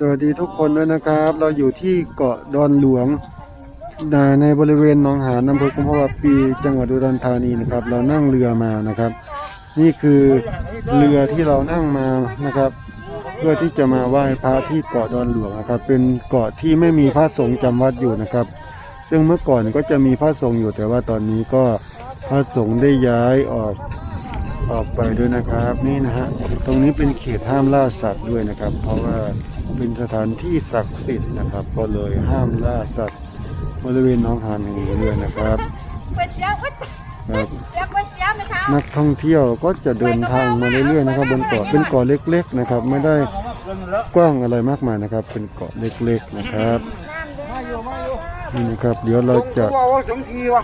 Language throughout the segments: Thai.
สวัสดีทุกคนด้วยนะครับ เราอยู่ที่เกาะดอนหลวงในบริเวณหนองหานอำเภอกุมภาวะปีจังหวัดอุดรธานีนะครับ เรานั่งเรือมานะครับ นี่คือเรือที่เรานั่งมานะครับ เพื่อที่จะมาไหว้พระที่เกาะดอนหลวงนะครับ เป็นเกาะที่ไม่มีพระสงฆ์จำวัดอยู่นะครับ ซึ่งเมื่อก่อนก็จะมีพระสงฆ์อยู่แต่ว่าตอนนี้ก็พระสงฆ์ได้ย้ายออก ออกไปด้วยนะครับนี่นะฮะตรงนี้เป็นเขตห้ามล่าสัตว์ด้วยนะครับ เพราะว่าเป็นสถานที่ศักดิ์สิทธิ์นะครับ ก็เลยห้ามล่าสัตว์บริเวณหน้องหานแห่งนี้ด้วยนะครับก๋วยเตี๋ยวก๋วยครับเตี๋ยวก๋วยเตี๋ยวไหมคะนักท่องเที่ยวก็จะเดินทางมาเรื่อยๆนะครับ บนเกาะเป็นเกาะเล็ก ๆนะครับ ไม่ได้กว้างอะไรมากมายนะครับ เป็นเกาะเล็ก ๆนะครับนี่นะครับ เดี๋ยวเราจะ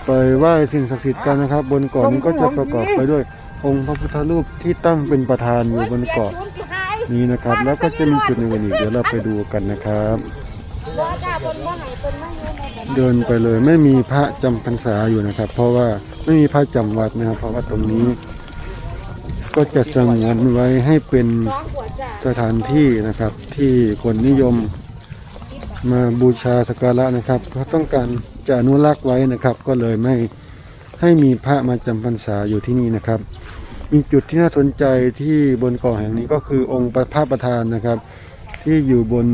ไปไหว้สิ่งศักดิ์สิทธิ์กันนะครับ บนเกาะนี้ก็จะประกอบไปด้วย องค์พระพุทธรูปที่ตั้งเป็นประธานอยู่บนเกาะนี้นะครับ แล้วก็จะมีจุดหนึ่งอีกเดี๋ยวเราไปดูกันนะครับบ่จ้าบนบ่ไหนบนบ่อยู่ในเดินไปเลยไม่มีพระจำพรรษาอยู่นะครับ เพราะว่าไม่มีพระจำวัดนะครับ เพราะว่าตรงนี้ ก็จะสงวนไว้ให้เป็นสองขวดจ้าสถานที่นะครับ ที่คนนิยมมาบูชาสักการะนะครับเขาต้องการจะอนุรักษ์ไว้นะครับ ก็เลยไม่ให้มีพระมาจำพรรษาอยู่ที่นี่นะครับ มีจุดที่น่าสนใจที่บนเกาะแห่งนี้ก็คือองค์พระประธานนะครับ ที่อยู่บน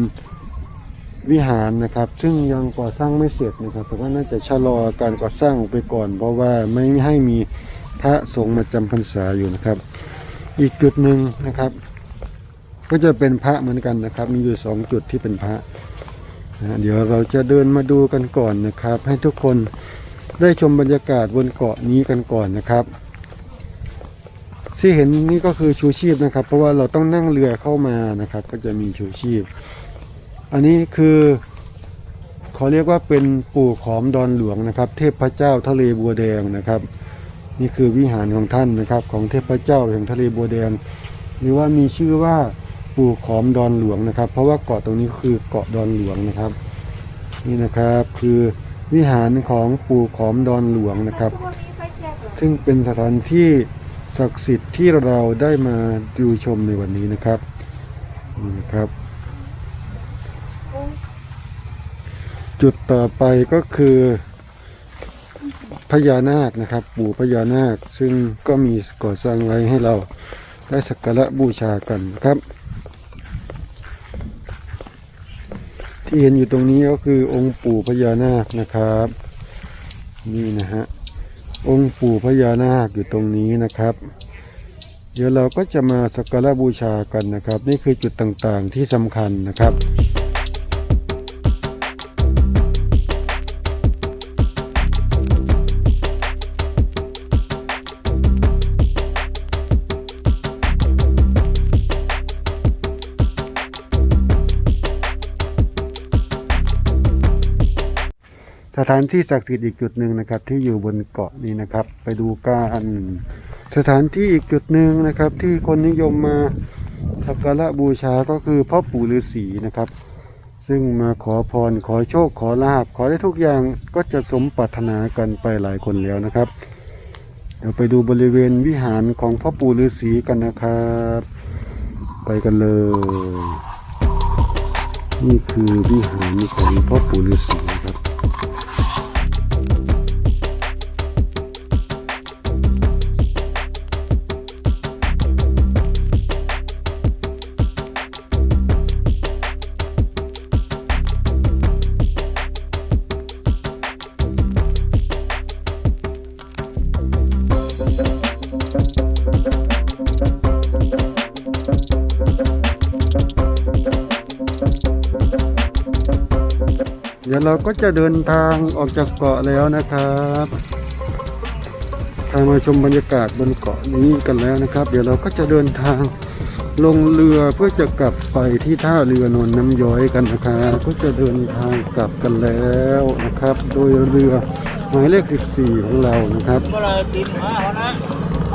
วิหารนะครับ ซึ่งยังก่อสร้างไม่เสร็จนะครับแต่ว่าน่าจะชะลอการก่อสร้างไปก่อน เพราะว่าไม่ให้มีพระสงฆ์มาจำพรรษาอยู่นะครับ อีกจุดหนึ่งนะครับ ก็จะเป็นพระเหมือนกันนะครับ มีอยู่สองจุดที่เป็นพระนะเดี๋ยวเราจะเดินมาดูกันก่อนนะครับ ให้ทุกคนได้ชมบรรยากาศบนเกาะนี้กันก่อนนะครับ ที่เห็นนี่ก็คือชูชีพนะครับ เพราะว่าเราต้องนั่งเรือเข้ามานะครับ ก็จะมีชูชีพ อันนี้คือเขาเรียกว่าเป็นปู่ขอมดอนหลวงนะครับ เทพเจ้าทะเลบัวแดงนะครับ นี่คือวิหารของท่านนะครับ ของเทพเจ้าแห่งทะเลบัวแดง หรือว่ามีชื่อว่าปู่ขอมดอนหลวงนะครับ เพราะว่าเกาะตรงนี้คือเกาะดอนหลวงนะครับ นี่นะครับคือวิหารของปู่ขอมดอนหลวงนะครับ ซึ่งเป็นสถานที่ ศักดิ์สิทธิ์ที่เราได้มาดูชมในวันนี้นะครับนี่นะครับ จุดต่อไปก็คือพญานาคนะครับ ปู่พญานาคซึ่งก็มีก่อสร้างไว้ให้เราได้สักการะบูชากันนะครับ ที่เห็นอยู่ตรงนี้ก็คือองค์ปู่พญานาคนะครับ นี่นะฮะ องค์ปู่พญานาคอยู่ตรงนี้นะครับ เดี๋ยวเราก็จะมาสักการะบูชากันนะครับ นี่คือจุดต่างๆที่สำคัญนะครับ สถานที่ศักดิ์สิทธิ์อีกจุดหนึ่งนะครับ ที่อยู่บนเกาะนี้นะครับ ไปดูกันสถานที่อีกจุดหนึ่งนะครับ ที่คนนิยมมาสักการะบูชาก็คือพ่อปู่ฤาษีนะครับ ซึ่งมาขอพรขอโชคขอลาบขอได้ทุกอย่างก็จะสมปรารถนากันไปหลายคนแล้วนะครับ เดี๋ยวไปดูบริเวณวิหารของพ่อปู่ฤาษีกันนะครับ ไปกันเลย นี่คือวิหารของพ่อปู่ฤาษีนะครับ ดี๋ยวเราก็จะเดินทางออกจากเกาะแล้วนะครับทางมาชมบรรยากาศบนเกาะนี้กันแล้วนะครับ เดี๋ยวเราก็จะเดินทางลงเรือเพื่อจะกลับไปที่ท่าเรือนนน้ำย้อยกันนะครับก็จะเดินทางกลับกันแล้วนะครับ โดยเรือหมายเลข 14 ของเรานะครับ